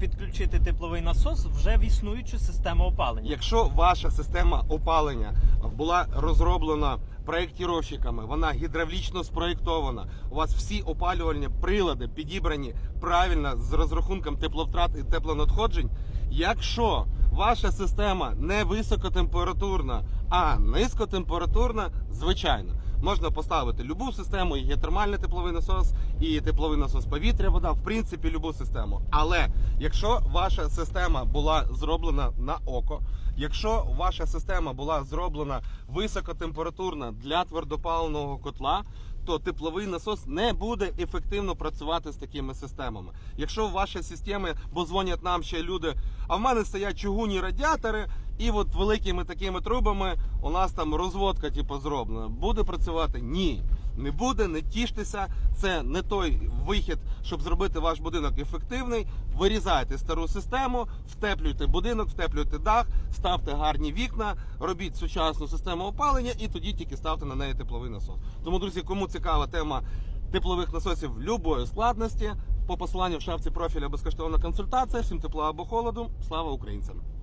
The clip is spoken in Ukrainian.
підключити тепловий насос вже в існуючу систему опалення. Якщо ваша система опалення була розроблена проєктіровщиками, вона гідравлічно спроєктована, у вас всі опалювальні прилади підібрані правильно з розрахунком тепловтрат і теплонадходжень. Якщо ваша система не високотемпературна, а низькотемпературна, звичайно. Можна поставити любу систему, і геотермальний тепловий насос, і тепловий насос повітря, вода, в принципі, любу систему. Але якщо ваша система була зроблена на око, якщо ваша система була зроблена високотемпературна для твердопаливного котла, то тепловий насос не буде ефективно працювати з такими системами. Якщо в вашій системі, бо дзвонять нам ще люди, а в мене стоять чугунні радіатори, і от великими такими трубами у нас там розводка, типу, зроблена. Буде працювати? Ні. Не буде, не тіштеся. Це не той вихід, щоб зробити ваш будинок ефективний. Вирізайте стару систему, втеплюйте будинок, втеплюйте дах, ставте гарні вікна, робіть сучасну систему опалення і тоді тільки ставте на неї тепловий насос. Тому, друзі, кому цікава тема теплових насосів любої складності, по посиланню в шапці профіля безкоштовна консультація. Всім тепла або холоду. Слава українцям!